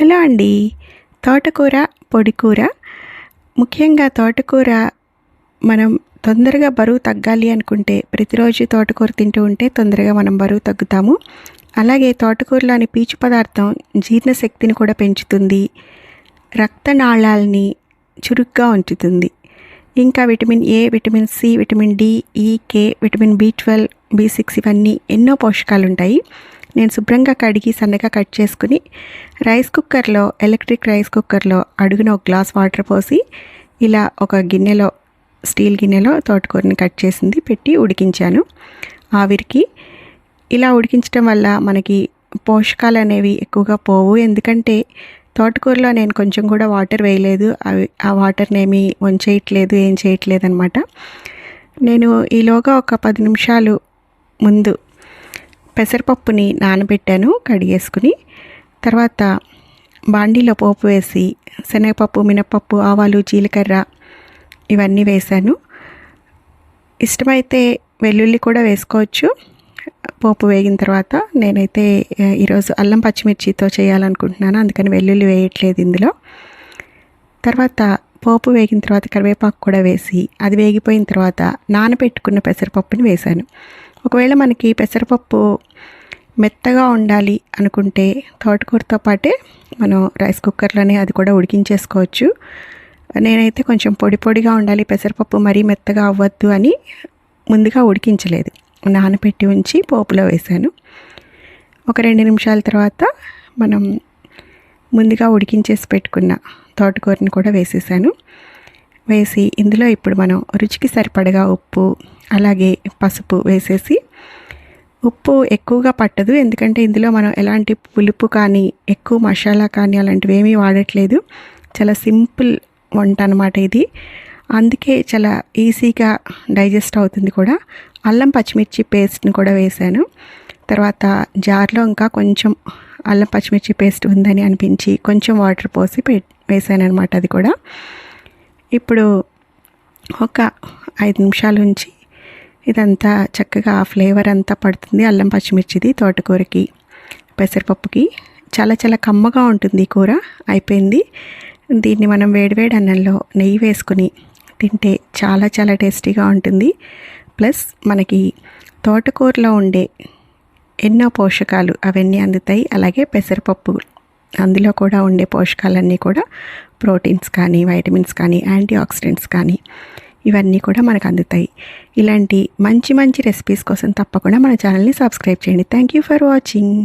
Hello అండి. తోటకూర పొడికూర. ముఖ్యంగా తోటకూర మనం తొందరగా బరువు తగ్గాలి అనుకుంటే ప్రతిరోజు తోటకూర తింటూ ఉంటే తొందరగా మనం బరువు తగ్గుతాము. అలాగే తోటకూరలోని పీచు పదార్థం జీర్ణశక్తిని కూడా పెంచుతుంది. రక్తనాళాలని చురుగ్గా ఉంచుతుంది. ఇంకా vitamin A vitamin C vitamin D E K vitamin B twelve B six ఇవన్నీ ఎన్నో పోషకాలు ఉంటాయి నేను శుభ్రంగా కడిగి సన్నగా కట్ చేసుకుని రైస్ కుక్కర్లో ఎలక్ట్రిక్ రైస్ కుక్కర్లో అడుగున ఒక గ్లాస్ వాటర్ పోసి ఇలా ఒక గిన్నెలో స్టీల్ గిన్నెలో తోటకూరని కట్ చేసింది పెట్టి ఉడికించాను. ఆవిరికి ఇలా ఉడికించడం వల్ల మనకి పోషకాలు అనేవి ఎక్కువగా పోవు. ఎందుకంటే తోటకూరలో నేను కొంచెం కూడా వాటర్ వేయలేదు. అవి ఆ వాటర్ని ఏమీ వంచేయట్లేదు ఏం చేయట్లేదు అనమాట నేను ఈలోగా ఒక పది నిమిషాలు ముందు పెసరపప్పుని నానబెట్టాను కడిగేసుకుని. తర్వాత బాండీలో పోపు వేసి శనగపప్పు మినపప్పు ఆవాలు జీలకర్ర ఇవన్నీ వేశాను ఇష్టమైతే వెల్లుల్లి కూడా వేసుకోవచ్చు. పోపు వేగిన తర్వాత నేనైతే ఈరోజు అల్లం పచ్చిమిర్చితో చేయాలనుకుంటున్నాను. అందుకని వెల్లుల్లి వేయట్లేదు ఇందులో. తర్వాత పోపు వేగిన తర్వాత కరివేపాకు కూడా వేసి అది వేగిపోయిన తర్వాత నానబెట్టుకున్న పెసరపప్పుని వేశాను ఒకవేళ మనకి పెసరపప్పు మెత్తగా ఉండాలి అనుకుంటే తోటకూరతో పాటే మనం రైస్ కుక్కర్లోనే అది కూడా ఉడికించేసుకోవచ్చు. నేనైతే కొంచెం పొడి పొడిగా ఉండాలి పెసరపప్పు మరీ మెత్తగా అవ్వద్దు అని ముందుగా ఉడికించలేదు. నానబెట్టి ఉంచి పోపులో వేశాను. ఒక రెండు నిమిషాల తర్వాత మనం ముందుగా ఉడికించేసి పెట్టుకున్న తోటకూరని కూడా వేసేసాను. వేసి ఇందులో ఇప్పుడు మనం రుచికి సరిపడగా ఉప్పు అలాగే పసుపు వేసేసి ఉప్పు ఎక్కువగా పట్టదు. ఎందుకంటే ఇందులో మనం ఎలాంటి పులుపు కానీ ఎక్కువ మసాలా కానీ అలాంటివి ఏమీ వాడట్లేదు. చాలా సింపుల్ వంట అనమాట ఇది. అందుకే చాలా ఈజీగా డైజెస్ట్ అవుతుంది కూడా. అల్లం పచ్చిమిర్చి పేస్ట్ని కూడా వేశాను తర్వాత జార్లో ఇంకా కొంచెం అల్లం పచ్చిమిర్చి పేస్ట్ ఉందని అనిపించి కొంచెం వాటర్ పోసి పె వేసాను అనమాట అది కూడా. ఇప్పుడు ఒక ఐదు నిమిషాల నుంచి ఇదంతా చక్కగా ఆ ఫ్లేవర్ అంతా పడుతుంది. అల్లం పచ్చిమిర్చిది తోటకూరకి పెసరపప్పుకి. చాలా చాలా కమ్మగా ఉంటుంది ఈ కూర. అయిపోయింది. దీన్ని మనం వేడివేడి అన్నంలో నెయ్యి వేసుకుని తింటే చాలా చాలా టేస్టీగా ఉంటుంది. ప్లస్ మనకి తోటకూరలో ఉండే ఎన్నో పోషకాలు అవన్నీ అందుతాయి. అలాగే పెసరపప్పు అందులో కూడా ఉండే పోషకాలన్నీ కూడా ప్రోటీన్స్ కానీ వైటమిన్స్ కానీ యాంటీ ఆక్సిడెంట్స్ కానీ ఇవన్నీ కూడా మనకు అందుతాయి. ఇలాంటి మంచి మంచి రెసిపీస్ కోసం తప్పకుండా మన ఛానల్ని సబ్స్క్రైబ్ చేయండి. Thank you for watching